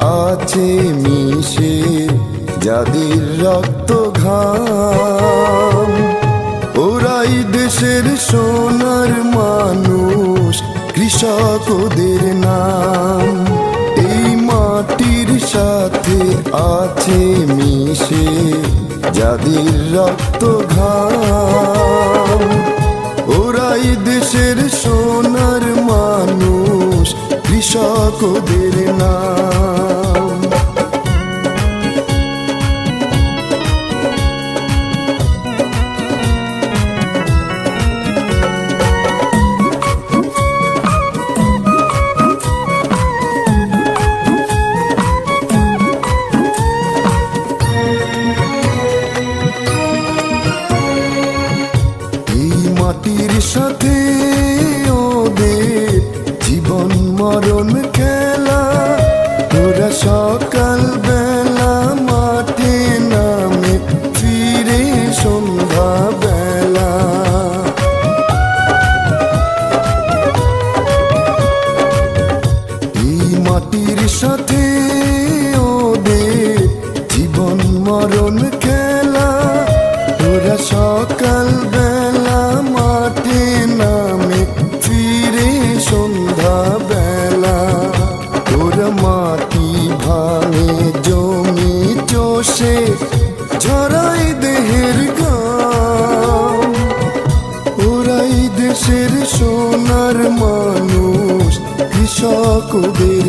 আছে মিশে যাদের রক্ত ঘাম। ওরাই দেশের সোনার মানুষ, কৃষক ওদের নাম। এই মাটির সাথে আছে মিশে যাদের রক্ত ঘাম। ওরাই দেশের সোনার মানুষ কৃষক ওদের নাম মাটির সাথে ওদের মরণ খেলা ওরা সকাল বেলা মাটি নামে ফিরে সন্ধ্যা বেলা এই মাটির সাথে ওদের জীবন মরণ খেলা ওরা সকাল বেলা মাঠে নামে ফিরে সন্ধ্যা ভাঙে জমি চষে ঝরাই দেহের গান। ওরাই দেশের সোনার মানুষ কৃষক ওদের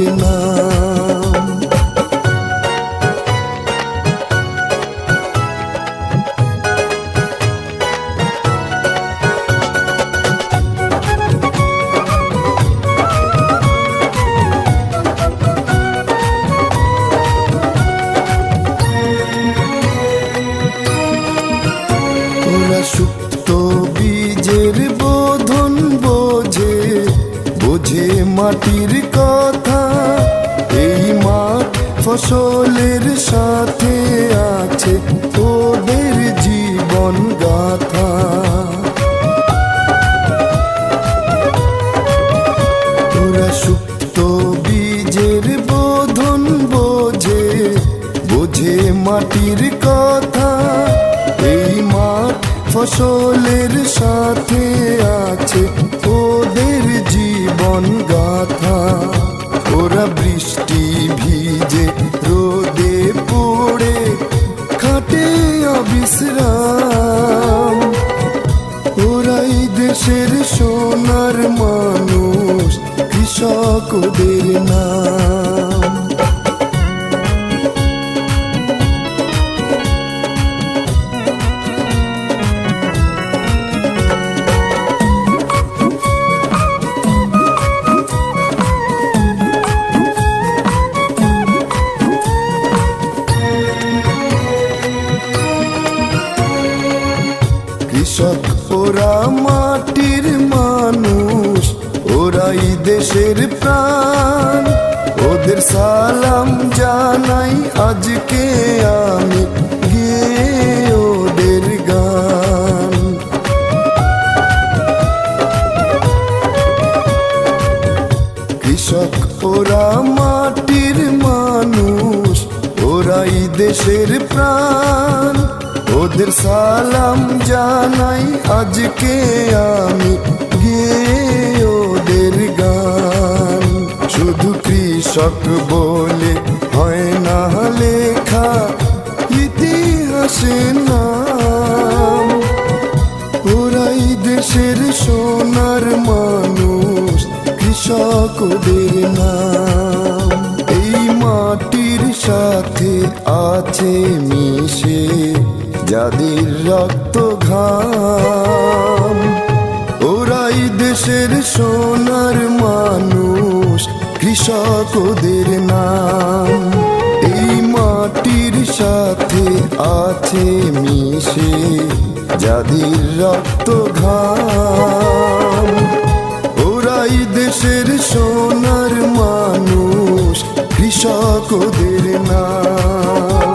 বোঝে মাটির কথা, এই মাঠ ফসলের সাথে আছে তোদের জীবন গাথা। ওরা সুপ্ত বীজের বোধন বোঝে বোঝে মাটির কথা, এই মাঠ ফসলের সাথে কৃষক ওদের নাম। কৃষক ওরা মাটির মানুষ। ওরাই দেশের প্রাণ। ওদের সালাম জানাই আজকে আমি। ওদের কৃষক, ওরা মাটির মানুষ। ওরাই দেশের প্রাণ। ওদের সালাম জানাই আজকে আমি। কৃষক বলে হয় না লেখা ইতিহাসে নাম। ওরাই দেশের সোনার মানুষ কৃষক ওদের নাম। এই মাটির সাথে আছে মিশে যাদের রক্ত ঘাম। ওরাই দেশের সোনার মানুষ কৃষক ওদের নাম। এই মাটির সাথে আছে মিশে যাদের রক্ত ঘাম। ওরাই দেশের সোনার মানুষ কৃষকদের নাম।